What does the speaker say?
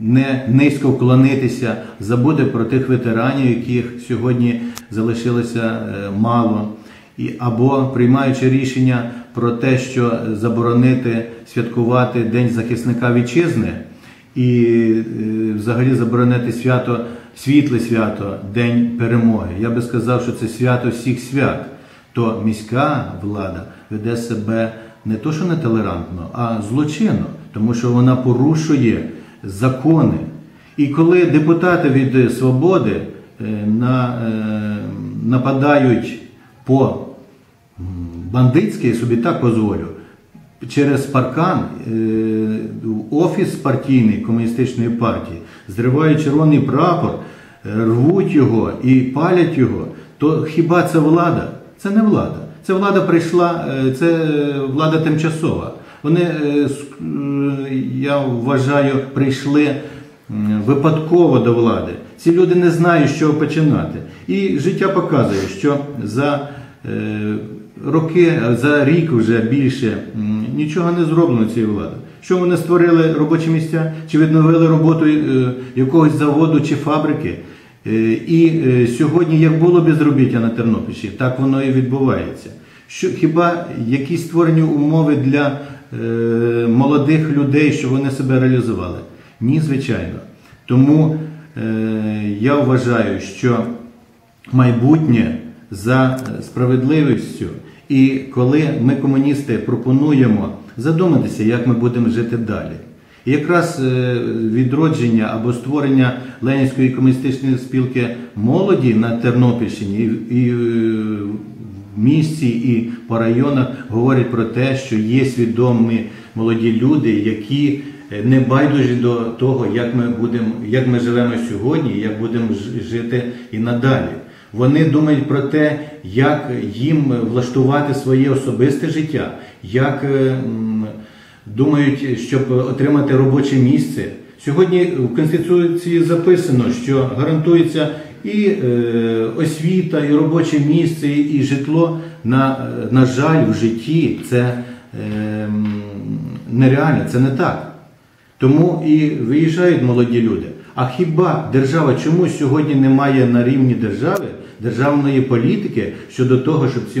не низько вклонитися, забути про тих ветеранів, яких сьогодні залишилося е, мало, і або приймаючи рішення про те, що заборонити святкувати День захисника вітчизни і е, взагалі заборонити свято, світле свято, День перемоги. Я би сказав, що це свято всіх свят. То міська влада веде себе не то, що нетолерантно, а злочинно, тому що вона порушує закони. І коли депутати від свободи е, на, е, нападають по бандитськи, я собі так дозволю, через паркан е, офіс партійний комуністичної партії, зривають червоний прапор, рвуть його і палять його, то хіба це влада? Це не влада. Це влада прийшла, це влада тимчасова. Вони, е, я вважаю, прийшли випадково до влади. Ці люди не знають, з чого починати. І життя показує, що за е, роки, за рік вже більше нічого не зроблено цією владою. Що вони створили робочі місця, чи відновили роботу е, якогось заводу чи фабрики. І сьогодні, як було безробіття на Тернопільщині, так воно і відбувається. Що хіба якісь створені умови для молодих людей, щоб вони себе реалізували? Ні, звичайно. Тому е, я вважаю, що майбутнє за справедливістю. І коли ми, комуністи, пропонуємо задуматися, як ми будемо жити далі. І якраз е, відродження або створення Ленінської комуністичної спілки молоді на Тернопільщині і, е, місті і по районах говорять про те, що є свідомі молоді люди, які е, не байдужі до того, як ми будемо, як ми живемо сьогодні, як будемо жити і надалі. Вони думають про те, як їм влаштувати своє особисте життя, як е, думають, щоб отримати робоче місце. Сьогодні в Конституції записано, що гарантується і е, освіта, і робоче місце, і житло. На, на жаль, в житті це е, нереально, це не так. Тому і виїжджають молоді люди. А хіба держава чому сьогодні немає на рівні держави державної політики щодо того, щоб ці